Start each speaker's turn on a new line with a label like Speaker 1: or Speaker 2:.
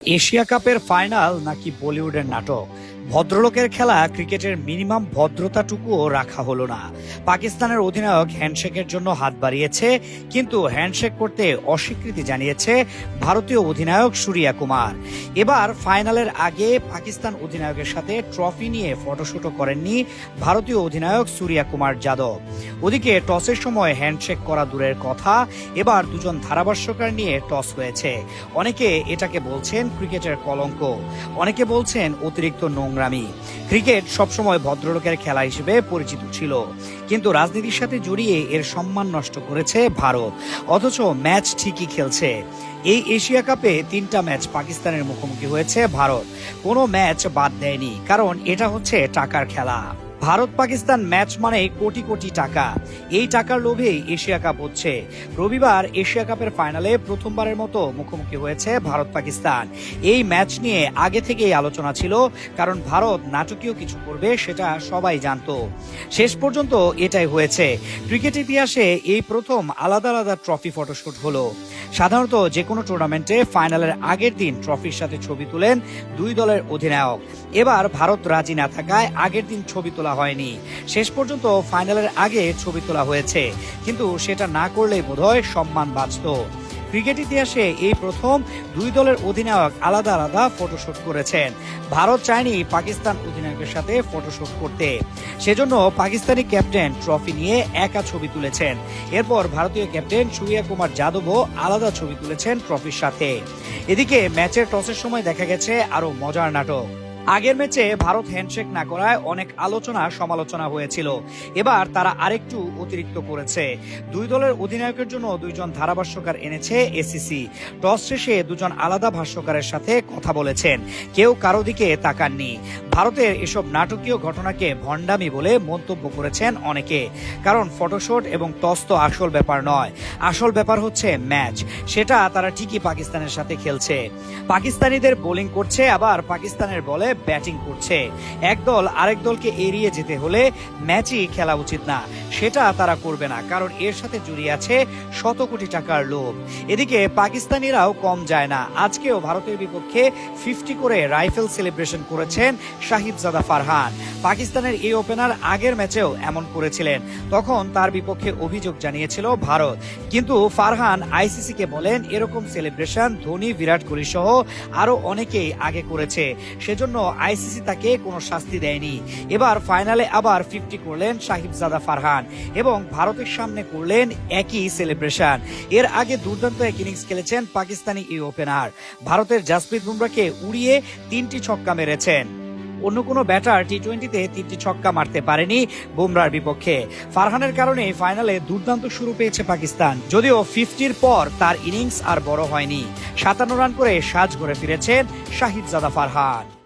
Speaker 1: Asia কাপের final নাকি বলিউডের নাটক? ভদ্রলোকের খেলা ক্রিকেটের মিনিমাম ভদ্রতাটুকুও রাখা হলো না। পাকিস্তানের অধিনায়ক হ্যান্ডশেকের জন্য হাত বাড়িয়েছে, কিন্তু হ্যান্ডশেক করতে অস্বীকৃতি জানিয়েছে ভারতীয় অধিনায়ক সূর্যা কুমার। এবার ফাইনালের আগে পাকিস্তান অধিনায়কের সাথে ট্রফি নিয়ে ফটোশুটও করেননি ভারতীয় অধিনায়ক সূর্যা কুমার যাদব। ওদিকে টসের সময় হ্যান্ডশেক করা দূরের কথা, এবার দুজন ধারাভাষ্যকার নিয়ে টস হয়েছে। অনেকে এটাকে বলছেন ক্রিকেটের কলঙ্ক, অনেকে বলছেন অতিরিক্ত নোংরামি ক্রিকেট সবসময় ভদ্রলোকের খেলা হিসেবে পরিচিত ছিল, কিন্তু রাজনীতির সাথে জড়িয়ে এর সম্মান নষ্ট করেছে ভারত। অথচ ম্যাচ ঠিকই খেলছে। এই এশিয়া কাপে তিনটা ম্যাচ পাকিস্তানের মুখোমুখি হয়েছে ভারত। কোনো ম্যাচ বাদ দেয়নি, কারণ এটা হচ্ছে টাকার খেলা। ভারত পাকিস্তান ম্যাচ মানে কোটি কোটি টাকা। এই টাকার লোভেই এশিয়া কাপ হচ্ছে। রবিবার এশিয়া কাপের ফাইনালে প্রথমবারের মতো মুখোমুখি হয়েছে ভারত পাকিস্তান এই ম্যাচ নিয়ে আগে থেকেই আলোচনা ছিল, কারণ ভারত নাটকীয় কিছু করবে সেটা সবাই জানতো। শেষ পর্যন্ত এটাই হয়েছে। ক্রিকেট ইতিহাসে এই প্রথম আলাদা আলাদা ট্রফি ফটোশুট হলো। সাধারণত যে কোনো টুর্নামেন্টে ফাইনালের আগের দিন ট্রফির সাথে ছবি তুলেন দুই দলের অধিনায়ক। এবার ভারত রাজি না থাকায় আগের দিন ছবি তোলা হয়নি। শেষ পর্যন্ত ফাইনালের আগে ছবি তোলা হয়েছে। কিন্তু সেটা না করলেই বোধহয় সম্মান বাঁচত। ক্রিকেট ইতিহাসে এই প্রথম দুই দলের অধিনায়ক আলাদা আলাদা ফটোশুট করেছেন। ভারত চায়নি পাকিস্তান অধিনায়কের সাথে ফটোশুট করতে। সেজন্য পাকিস্তানি ক্যাপ্টেন ট্রফি নিয়ে একা ছবি তুলেছেন। এরপর ভারতীয় ক্যাপ্টেন সূর্যা কুমার যাদবও আলাদা ছবি তুলেছেন ট্রফির সাথে। এদিকে ম্যাচের টসের সময় দেখা গেছে আরও মজার নাটক। আগের ম্যাচে ভারত হ্যান্ডশেক না করায় অনেক আলোচনা, সমালোচনা হয়েছিল। এবার তারা আরেকটু অতিরিক্ত করেছে। দুই দলের অধিনায়কের জন্য দুইজন ধারাভাষ্যকার এনেছে এসিসি। টস শেষে দুজন আলাদা ভাষ্যকারের সাথে কথা বলেছেন। কেউ কারও দিকে তাকাননি। ভারতের এসব নাটকীয় ঘটনাকে ভণ্ডামি বলে মন্তব্য করেছেন অনেকে। কারণ ফটোশুট এবং টস তো আসল ব্যাপার নয়। আসল ব্যাপার হচ্ছে ম্যাচ। সেটা তারা ঠিকই পাকিস্তানের সাথে খেলছে। পাকিস্তানিদের বোলিং করছে, আবার পাকিস্তানের বলে ব্যাটিং করছে। এক দল আরেক দলকে এড়িয়ে যেতে হলে ম্যাচই খেলা উচিত না। সেটা তারা করবে না, কারণ এর সাথে জড়িয়ে আছে শত কোটি টাকার লোভ। এদিকে পাকিস্তানিরাও কম যায় না। আজকেও ভারতের বিপক্ষে ফিফটি করে রাইফেল সেলিব্রেশন করেছেন সাহিবজাদা ফারহান। পাকিস্তানের এই ওপেনার আগের ম্যাচেও এমন করেছিলেন। তখন তার বিপক্ষে অভিযোগ জানিয়েছিল ভারত। কিন্তু ফারহান আইসিসি কে বলেন, এরকম সেলিব্রেশন ধোনি, বিরাট কোহলি সহ আরও অনেকেই আগে করেছে। সেজন্য আইসিসি তাকে কোনো শাস্তি দেয়নি। এবার ফাইনালে আবার ফিফটি করলেন সাহিবজাদা ফারহান। এবং ভারতের সামনে করলেন একই সেলিব্রেশন এর আগে দুর্দান্ত এক ইনিংস খেলেছেন পাকিস্তানি এই ওপেনার ভারতের জাসপ্রীত বুমরাকে উড়িয়ে তিনটি ছক্কা মেরেছেন। অন্য কোনো ব্যাটার টি টোয়েন্টিতে তিনটি ছক্কা মারতে পারেনি বুমরার বিপক্ষে। ফারহানের কারণে ফাইনালে দুর্দান্ত শুরু পেয়েছে পাকিস্তান। যদিও ফিফটির পর তার ইনিংস আর বড় হয়নি। সাতান্ন রান করে সাজ ঘরে ফিরেছেন শাহিদজাদা ফারহান।